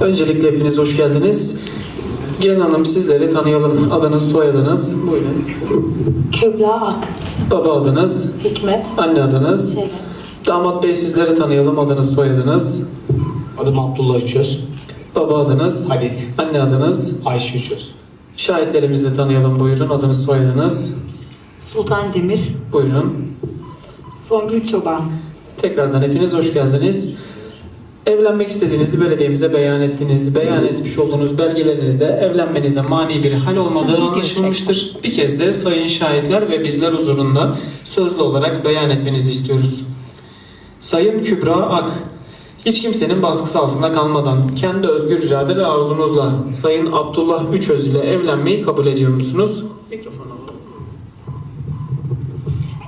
Öncelikle hepiniz hoş geldiniz. Gelin hanım sizleri tanıyalım. Adınız, soyadınız. Buyurun. Kübra Ak, Baba adınız, Hikmet, anne adınız. Şeyle. Damat bey sizleri tanıyalım. Adınız, soyadınız. Adım Abdullah Üçöz. Baba adınız, Halit. anne adınız. Ayşe Üçöz. Şahitlerimizi tanıyalım. Buyurun. Adınız, soyadınız. Sultan Demir, Buyurun. Songül Çoban. Tekrardan hepiniz hoş geldiniz. Evlenmek istediğinizi belediyemize beyan ettiniz. Beyan etmiş olduğunuz belgelerinizde evlenmenize mani bir hal olmadığı anlaşılmıştır. Bir kez de sayın şahitler ve bizler huzurunda sözlü olarak beyan etmenizi istiyoruz. Sayın Kübra Ak, hiç kimsenin baskısı altında kalmadan kendi özgür irade ve arzunuzla Sayın Abdullah Üçöz ile evlenmeyi kabul ediyor musunuz? Mikrofonu alalım.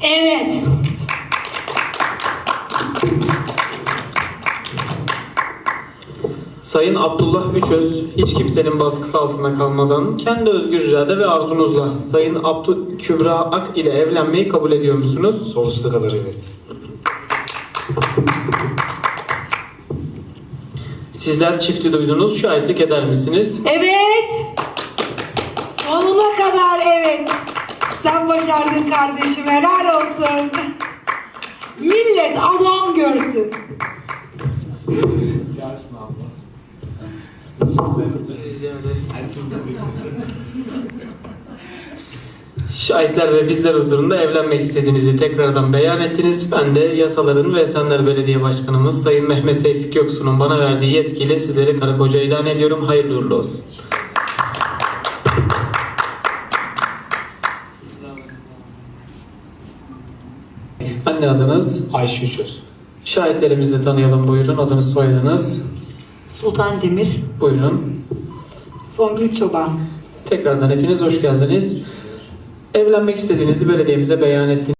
Evet. Sayın Abdullah Üçöz, hiç kimsenin baskısı altında kalmadan kendi özgür irade ve arzunuzla Sayın Abdü Kübra Ak ile evlenmeyi kabul ediyor musunuz? Sonsuza kadar evet. Sizler çifti duydunuz, şahitlik eder misiniz? Evet. Sonuna kadar evet. Sen başardın kardeşim helal olsun. Millet adam görsün. Cansın abla. Şahitler ve bizler huzurunda evlenmek istediğinizi tekrardan beyan ettiniz. Ben de yasaların ve Esenler Belediye Başkanımız Sayın Mehmet Tevfik Göksu'nun bana verdiği yetkiyle sizleri karı koca ilan ediyorum. Hayırlı uğurlu olsun. Anne adınız, Ayşe şahitlerimizi tanıyalım buyurun. Adınız, soyadınız. Sultan Demir, Buyurun. Songül Çoban. Tekrardan hepiniz hoş geldiniz. Evlenmek istediğinizi belediyemize beyan ettiniz.